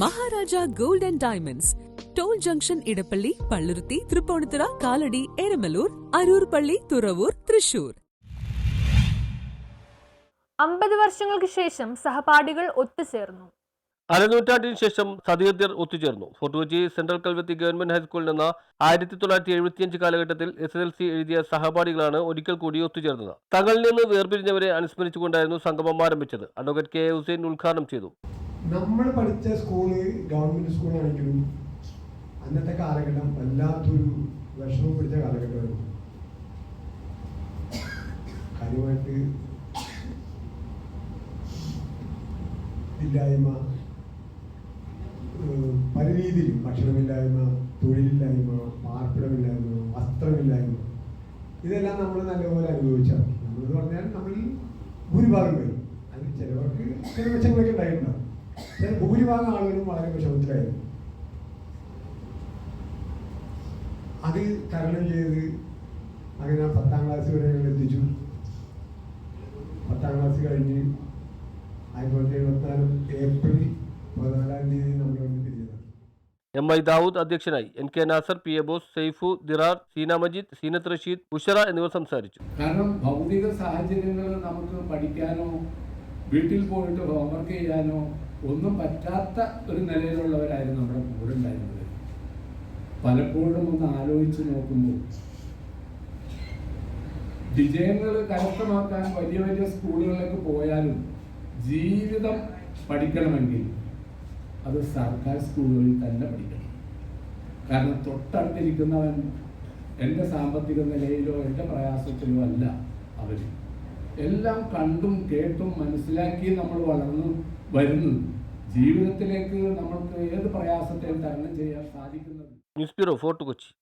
Maharaja gold and diamonds. Toll junction Edappally Palluruthy Tripunithura Kalady Eramalloor Aroor Palli Thuravoor Thrissur. അമ്പത് വർഷങ്ങൾക്ക് ശേഷം സഹപാഠികൾ ഒത്തുചേർന്നു. അരനൂറ്റാണ്ടിന് ശേഷം സതീർത്ഥ്യർ ഒത്തുചേർന്നു. Fort Kochi central Kalvathi government ഹൈസ്കൂളിൽ നിന്ന് ആയിരത്തി തൊള്ളായിരത്തി എഴുപത്തിയഞ്ച് കാലഘട്ടത്തിൽ എസ് എൽ സി എഴുതിയ സഹപാഠികളാണ് ഒരിക്കൽ കൂടി ഒത്തുചേർന്നത്. തങ്ങളിൽ നിന്ന് വേർപിരിഞ്ഞവരെ അനുസ്മരിച്ചുകൊണ്ടായിരുന്നു സംഗമം ആരംഭിച്ചത്. അഡ്വക്കേറ്റ് കെ എ ഹുസൈൻ ഉദ്ഘാടനം ചെയ്തു. നമ്മൾ പഠിച്ച സ്കൂൾ ഗവൺമെന്റ് സ്കൂളാണെങ്കിലും അന്നത്തെ കാലഘട്ടം വല്ലാത്തൊരു വിഷമം പിടിച്ച കാലഘട്ടമായിരുന്നു. കാര്യമായിട്ട് ഇല്ലായ്മ പല രീതിയിലും ഭക്ഷണമില്ലായ്മ തൊഴിലില്ലായ്മ പാർപ്പിടമില്ലായ്മ വസ്ത്രമില്ലായ്മ ഇതെല്ലാം നമ്മൾ നല്ലപോലെ അനുഭവിച്ചാണ്. നമ്മളെന്ന് പറഞ്ഞാൽ നമ്മളിൽ ഭൂരിഭാഗം പേരും അതിൽ ചിലവർക്ക് ചില മെച്ചങ്ങളൊക്കെ ഉണ്ടായിട്ടുണ്ടാവും. ചില ഭൂരിഭാഗം ആളുകളും വളരെ വിഷമത്തിലായിരുന്നു. അത് തരണം ചെയ്ത് അങ്ങനെ പത്താം ക്ലാസ് വരെ ഞങ്ങൾ എത്തിച്ചു. പത്താം ക്ലാസ് കഴിഞ്ഞ് ആയിരത്തി തൊള്ളായിരത്തി എഴുപത്തിനാല് ഏപ്രിൽ പതിനാലാം തീയതി നമ്മൾ വന്ന് പിരിഞ്ഞതാണ് എം ഐ ദാവൂദ് അധ്യക്ഷനായി. N K Nasar P A Bose Saifu Dirar Seena Majeed Seenath Rasheed Ushara എന്നിവർ സംസാരിച്ചു. കാരണം ഭൗതിക സാഹചര്യങ്ങൾ നമുക്ക് പഠിക്കാനോ വീട്ടിൽ പോയിട്ട് ഹോംവർക്ക് ചെയ്യാനോ ഒന്നും പറ്റാത്ത ഒരു നിലയിലുള്ളവരായിരുന്നു നമ്മുടെ കൂടെ ഉണ്ടായിരുന്നത് പലപ്പോഴും ഒന്ന് ആലോചിച്ച് നോക്കുമ്പോൾ വിജയങ്ങൾ കരസ്ഥമാക്കാൻ വലിയ വലിയ സ്കൂളുകളിലേക്ക് പോയാലും ജീവിതം പഠിക്കണമെങ്കിൽ അത് സർക്കാർ സ്കൂളുകളിൽ തന്നെ പഠിക്കണം. കാരണം തൊട്ടടുത്തിരിക്കുന്നവൻ എന്റെ സാമ്പത്തിക നിലയിലോ എന്റെ പ്രയാസത്തിലോ അല്ല അവർ എല്ലാം കണ്ടും കേട്ടും മനസ്സിലാക്കി നമ്മൾ വളർന്നു വരുന്നു. ജീവിതത്തിലേക്ക് നമ്മൾക്ക് ഏത് പ്രയാസത്തെയും തരണം ചെയ്യാൻ സാധിക്കുന്നത്? News bureau fort Kochi